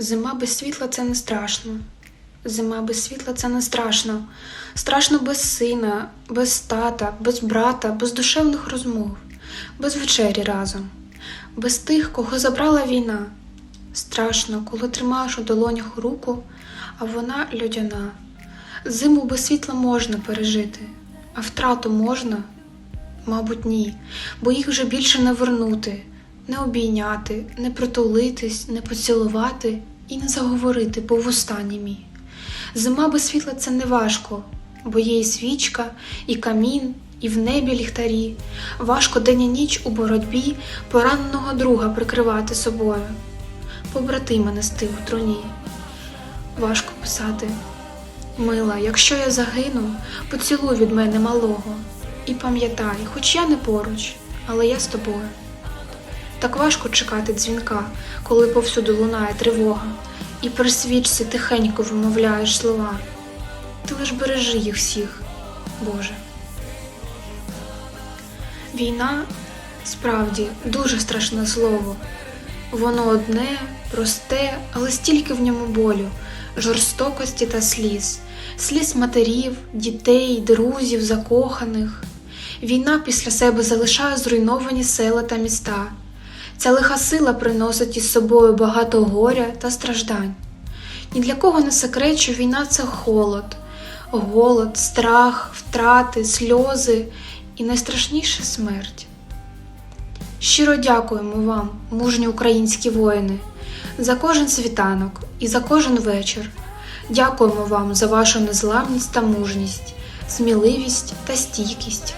Зима без світла це не страшно. Зима без світла це не страшно. Страшно без сина, без тата, без брата, без душевних розмов, без вечері разом, без тих, кого забрала війна. Страшно, коли тримаєш у долонях руку, а вона людяна. Зиму без світла можна пережити, а втрату можна? Мабуть, ні, бо їх вже більше не вернути, не обійняти, не притулитись, не поцілувати і не заговорити, бо в останній мій. Зима без світла це не важко, бо є і свічка, і камін, і в небі ліхтарі. Важко день і ніч у боротьбі пораненого друга прикривати собою. Побратима нести у труні. Важко писати. Мила, якщо я загину, поцілуй від мене малого. І пам'ятай, хоч я не поруч, але я з тобою. Так важко чекати дзвінка, коли повсюду лунає тривога, і при свічці тихенько вимовляєш слова. Ти лиш бережи їх всіх, Боже. Війна справді дуже страшне слово. Воно одне, просте, але стільки в ньому болю, жорстокості та сліз, сліз матерів, дітей, друзів, закоханих. Війна після себе залишає зруйновані села та міста. Ця лиха сила приносить із собою багато горя та страждань. Ні для кого не секрет, що війна це холод, голод, страх, втрати, сльози і найстрашніше смерть. Щиро дякуємо вам, мужні українські воїни, за кожен світанок і за кожен вечір. Дякуємо вам за вашу незламність та мужність, сміливість та стійкість.